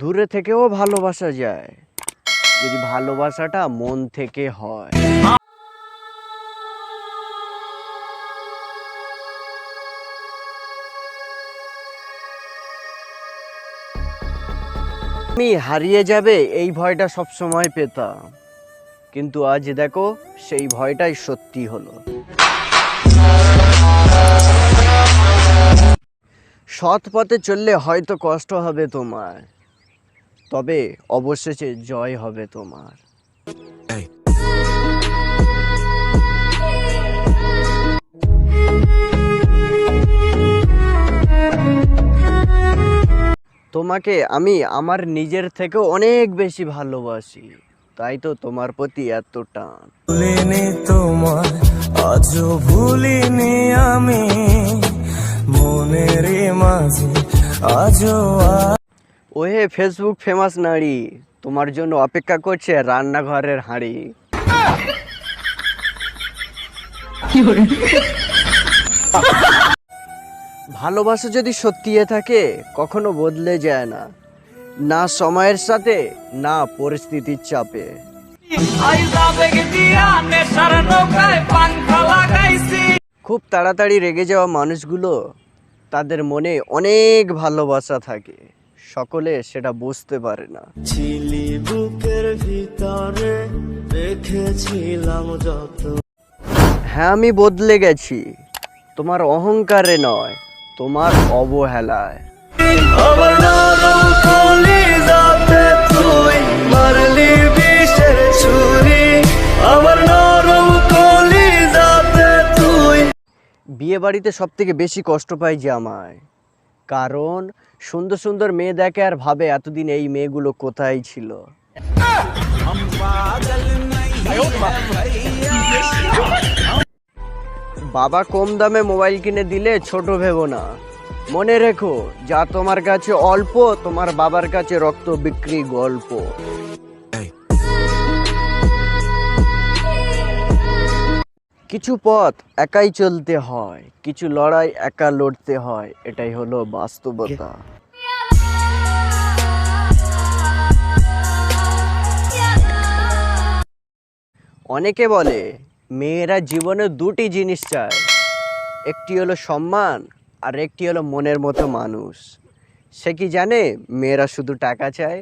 দূরে থেকেও ভালোবাসা যায়। যদি ভালোবাসাটা মন থেকে হয়। আমি হারিয়ে যাবে এই ভয়টা সব সময় পেতাম। কিন্তু আজ দেখো, সেই ভয়টাই সত্যি হলো। সৎ পথে চললে হয়তো কষ্ট হবে তোমার। তবে অবশেষে জয় হবে তোমার। তোমাকে আমি আমার নিজের থেকেও অনেক বেশি ভালোবাসি তাই তো তোমার প্রতি এত টান। ভুলিনি তোমার আজও ভুলিনি আমি মনের মাঝে আজও আ- ওহে ফেসবুক ফেমাস নারী তোমার জন্য অপেক্ষা করছে রান্নাঘরের হাঁড়ি। ভালোবাসা যদি সত্যি থাকে কখনো বদলে যায় না। না সময়ের সাথে না পরিস্থিতির চাপে। খুব তাড়াতাড়ি রেগে যাওয়া মানুষগুলো তাদের মনে অনেক ভালোবাসা থাকে। সকলে সেটা বুঝতে পারে না। ছিলি বুকের ভিতরে রেখেছিলাম যত। হ্যাঁ আমি বদলে গেছি। তোমার অহংকারে নয় তোমার অবহেলায়। বিয়ে বাড়িতে সব থেকে বেশি কষ্ট পাই যে আমায়। কারণ সুন্দর সুন্দর মেয়ে দেখে আর ভাবে এতদিন এই মেয়েগুলো কোথায় ছিল। বাবা কম দামে মোবাইল কিনে দিলে ছোট ভেবো না। মনে রেখো, যা তোমার কাছে অল্প, তোমার বাবার কাছে রক্ত বিক্রি গল্প। কিছু পথ একাই চলতে হয়, কিছু লড়াই একা লড়তে হয়, এটাই হলো বাস্তবতা। অনেকে বলে, মেয়েরা জীবনে দুটি জিনিস চায়, একটি হলো সম্মান, আর একটি হলো মনের মতো মানুষ। সে কি জানে, মেয়েরা শুধু টাকা চায়?